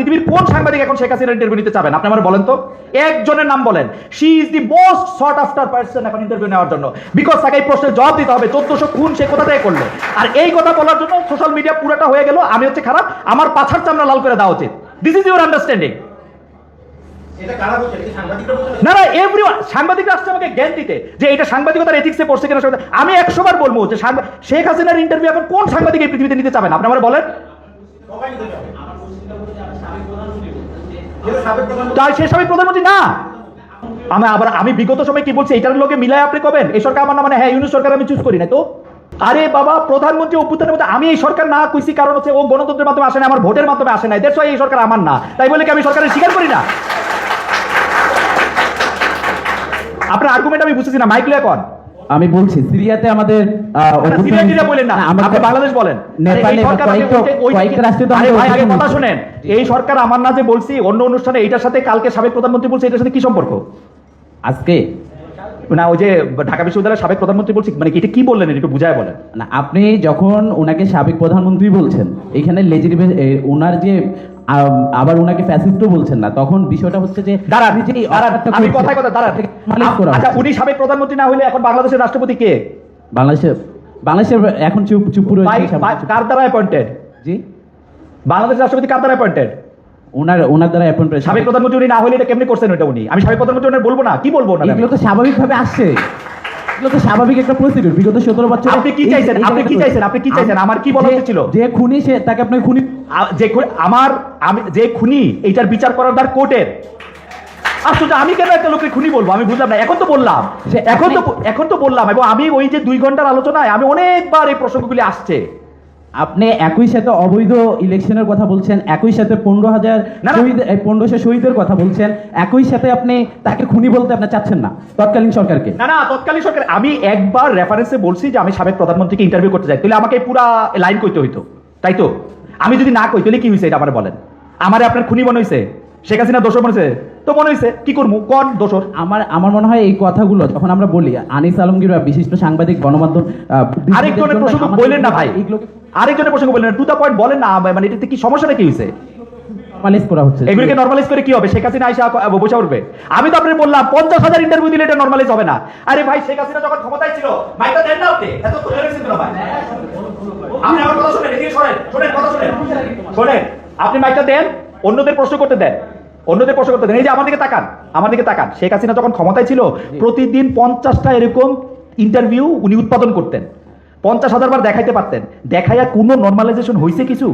পৃথিবীর কোন সাংবাদিক এখন শেখ হাসিনার ইন্টারভিউ নিতে চাবেন আপনি আমার বলেন তো। একজনের নাম বলেন। She is the most short after person এখন ইন্টারভিউ নেওয়ার জন্য। বিকজ তাকে এই প্রশ্নের জবাব দিতে হবে। চোদ্দশো খুন সে কোথা থেকে করল? আর এই কথা বলার জন্য সোশ্যাল মিডিয়া পুরোটা হয়ে গেল। আমি হচ্ছে খারাপ। আমার পাছার চামড়া লাল করে দেওয়া উচিত। দিস ইজ ইউর আন্ডারস্ট্যান্ডিং না না এভরি সাংবাদিকরা আসছে আমাকে জ্ঞান দিতে যে এটা সাংবাদিকতার এথিক্সে পড়ছে কিনা আমি একশো বার বলব যে শেখ হাসিনার ইন্টারভিউ এখন কোন সাংবাদিক এই পৃথিবীতে নিতে চাবেন আপনি আমার বলেন। তাই সে সবাই প্রধানমন্ত্রী না? আমি আবার আমি বিগত সময় কি বলছি এটার লোকে মিলায় আপনি কবেন? এই সরকার আমার না মানে হ্যাঁ ইউনিট সরকার আমি চুজ করি না তো? আরে বাবা প্রধানমন্ত্রী অভ্যুত্থানের মধ্যে আমি এই সরকার না কইছি কারণ হচ্ছে ও গণতন্ত্রের মাধ্যমে আসে না আমার ভোটের মাধ্যমে আসে না দেশ এই সরকার আমার না। তাই বলে কি আমি সরকারের স্বীকার করি না? আপনার আর্গুমেন্ট আমি বুঝতেছি না মাইকলে এখন আমি বলছি সিরিয়াতে আমাদের বলেন না আপনি বাংলাদেশ বলেন। কথা শুনেন। এই সরকার আমার না যে বলছি অন্য অনুষ্ঠানে এইটার সাথে কালকে সাবেক প্রধানমন্ত্রী বলছে এটার সাথে কি সম্পর্ক? আজকে? না ওই যে ঢাকা বিশ্ববিদ্যালয়ের সাবেক প্রধানমন্ত্রী বলছি মানে এটা কি বললেন একটু বুঝায় বলেন। না আপনি যখন ওনাকে সাবেক প্রধানমন্ত্রী বলছেন এখানে লেজিটিভে ওনার যে আবার ওনাকে ফ্যাসিস্টও বলছেন না। তখন বিষয়টা হচ্ছে যে দাঁড়ান অফারটা আমি কথায় কথা দাঁড়ান। করা আচ্ছা উনি সাবেক প্রধানমন্ত্রী না হলে এখন বাংলাদেশের রাষ্ট্রপতি কে? বাংলাদেশের বাংলাদেশের এখন চুপ চুপ পুরো কার দ্বারা অ্যাপয়েন্টেড জি? বাংলাদেশের রাষ্ট্রপতি কার দ্বারা অ্যাপয়েন্টেড ওনার ওনার দ্বারা অ্যাপয়েন্ট সাবেক প্রধানমন্ত্রী উনি না হলে এটা কেমনি করছেন ওটা উনি? আমি সাবেক প্রধানমন্ত্রী বলব না কি বলব না এগুলো তো স্বাভাবিকভাবে আসছে। এগুলো তো স্বাভাবিক একটা প্রসিডিউর বিগত সতেরো বছর আপনি কি চাইছেন? আপনি কি চাইছেন? আপনি কি চাইছেন? আমার কি বলা ছিল? যে খুনি সে তাকে আপনি খুনি যে আমার আমি যে খুনি এইটার বিচার করার দ্বার কোর্টের আসলে আমি কেন একটা লোকের খুনি বলব আমি বুঝলাম না এখন তো বললাম এখন তো এখন তো বললাম এবং আমি ওই যে দুই ঘণ্টার আলোচনায় আমি অনেকবার এই প্রসঙ্গগুলি আসছে আপনি একই সাথে অবৈধ ইলেকশনের কথা বলছেন একই সাথে পনেরো হাজার। শহীদ পনেরোশো শহীদের কথা বলছেন একই সাথে আপনি তাকে খুনি বলতে আপনি চাচ্ছেন না তৎকালীন সরকারকে। না না তৎকালীন সরকার আমি একবার রেফারেন্সে বলছি যে আমি সাবেক প্রধানমন্ত্রীকে ইন্টারভিউ করতে চাই। তাহলে আমাকে পুরা লাইন কইতে হইতো তাই তো? আমি যদি না কই তাহলে কি হয়েছে এটা আমার বলেন? আমারে আপনার খুনি মনে হয়েছে শেখ হাসিনা দোষর মনে হয়েছে তো মনে হয়েছে কি করব কোন দোষর? আমার আমার মনে হয় এই কথাগুলো যখন আমরা বলি আনিস আলমগীর বিশিষ্ট সাংবাদিক গণমাধ্যম জন্য প্রসঙ্গ বললেন না ভাই। এইগুলোকে আরেকজনের প্রসঙ্গ বললেন টু দা পয়েন্ট বলেন না মানে এটাতে কি সমস্যাটা কি হয়েছে formalize করা হচ্ছে। এগুলোকে নর্মালাইজ করে কি হবে? শেখ হাসিনা আইসা বসে উঠবে। আমি তো আপনাকে বললাম পঞ্চাশ হাজার ইন্টারভিউ দিলে এটা নর্মালাইজ হবে না। আরে ভাই শেখ হাসিনা যখন ক্ষমতায় ছিল মাইকটা দেন না আপনি। এত তো কেন ভাই। আপনি আমার কথা শুনেন এদিকে শোনেন শোনেন কথা শুনেন। শোনেন আপনি মাইকটা দেন অন্যদের প্রশ্ন করতে দেন। অন্যদের প্রশ্ন করতে দেন। এই যে আমার দিকে তাকান আমার দিকে তাকান। শেখ হাসিনা যখন ক্ষমতায় ছিল প্রতিদিন পঞ্চাশটা এরকম ইন্টারভিউ উনি উৎপাদন করতেন। পঞ্চাশ হাজার বার দেখাইতে পারতেন। দেখাইয়া কোনো নর্মালাইজেশন হয়েছে কিছু?